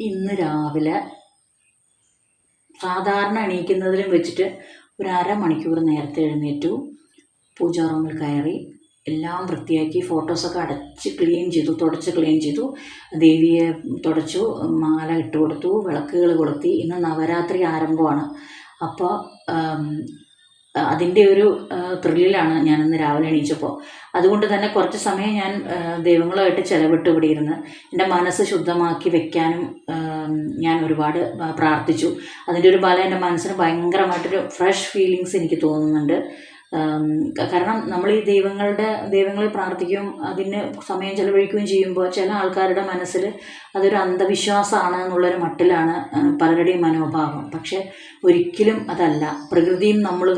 ഇന്ന് രാവിലെ സാധാരണ എണീക്കുന്നതിലും വെച്ചിട്ട് ഒരു അരമണിക്കൂർ നേരത്തെ എഴുന്നേറ്റു. പൂജാ റൂമിൽ കയറി എല്ലാം വൃത്തിയാക്കി ഫോട്ടോസൊക്കെ അടച്ച് ക്ലീൻ ചെയ്തു തുടച്ച് ക്ലീൻ ചെയ്തു. ദേവിയെ തുടച്ചു മാല ഇട്ട് കൊടുത്തു വിളക്കുകൾ കൊളുത്തി. ഇന്ന് നവരാത്രി ആരംഭമാണ്. അപ്പോൾ അതിന്റെ ഒരു ത്രില്ലിലാണ് ഞാനിന്ന് രാവിലെ എണീച്ചപ്പോൾ അതുകൊണ്ട് തന്നെ കുറച്ച് സമയം ഞാൻ ദൈവങ്ങളുമായിട്ട് ചിലവിട്ട് ഇവിടെ ഇരുന്ന് എന്റെ മനസ്സ് ശുദ്ധമാക്കി വെക്കാനും ഞാൻ ഒരുപാട് പ്രാർത്ഥിച്ചു. അതിന്റെ ഒരു ഫലം എന്റെ മനസ്സിന് ഭയങ്കരമായിട്ടൊരു ഫ്രഷ് ഫീലിങ്സ് എനിക്ക് തോന്നുന്നുണ്ട്. കാരണം നമ്മൾ ഈ ദൈവങ്ങളുടെ ദൈവങ്ങളെ പ്രാർത്ഥിക്കുകയും അതിന് സമയം ചെലവഴിക്കുകയും ചെയ്യുമ്പോൾ ചില ആൾക്കാരുടെ മനസ്സിൽ അതൊരു അന്ധവിശ്വാസമാണ് എന്നുള്ളൊരു മട്ടിലാണ് പലരുടെയും മനോഭാവം. പക്ഷെ ഒരിക്കലും അതല്ല. പ്രകൃതിയും നമ്മൾ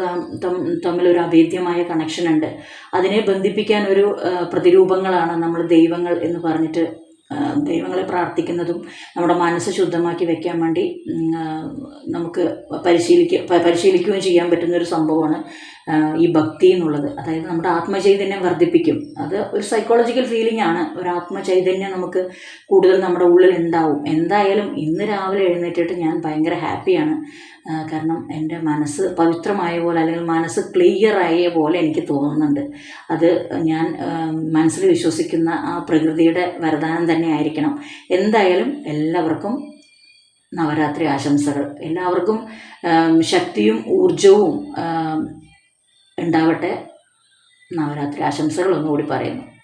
തമ്മിലൊരു അഭേദ്യമായ കണക്ഷൻ ഉണ്ട്. അതിനെ ബന്ധിപ്പിക്കാൻ ഒരു പ്രതിരൂപങ്ങളാണ് നമ്മൾ ദൈവങ്ങൾ എന്ന് പറഞ്ഞിട്ട് ദൈവങ്ങളെ പ്രാർത്ഥിക്കുന്നതും നമ്മുടെ മനസ്സ് ശുദ്ധമാക്കി വെക്കാൻ വേണ്ടി നമുക്ക് പരിശീലിക്ക പരിശീലിക്കുകയും ചെയ്യാൻ പറ്റുന്ന ഒരു സംഭവമാണ് ഈ ഭക്തി എന്നുള്ളത്. അതായത് നമ്മുടെ ആത്മചൈതന്യം വർദ്ധിപ്പിക്കും. അത് ഒരു സൈക്കോളജിക്കൽ ഫീലിംഗ് ആണ്. ഒരു ആത്മചൈതന്യം നമുക്ക് കൂടുതൽ നമ്മുടെ ഉള്ളിൽ ഉണ്ടാവും. എന്തായാലും ഇന്ന് രാവിലെ എഴുന്നേറ്റിട്ട് ഞാൻ ഭയങ്കര ഹാപ്പിയാണ് കാരണം എന്റെ മനസ്സ് പവിത്രമായ പോലെ അല്ലെങ്കിൽ മനസ്സ് ക്ലിയർ ആയ പോലെ എനിക്ക് തോന്നുന്നുണ്ട്. അത് ഞാൻ മനസ്സിൽ വിശ്വസിക്കുന്ന ആ പ്രകൃതിയുടെ വരദാനം തന്നെ ആയിരിക്കണം. എന്തായാലും എല്ലാവർക്കും നവരാത്രി ആശംസകൾ. എല്ലാവർക്കും ശക്തിയും ഊർജവും ഉണ്ടാവട്ടെ. നവരാത്രി ആശംസകൾ ഒന്നുകൂടി പറയുന്നു.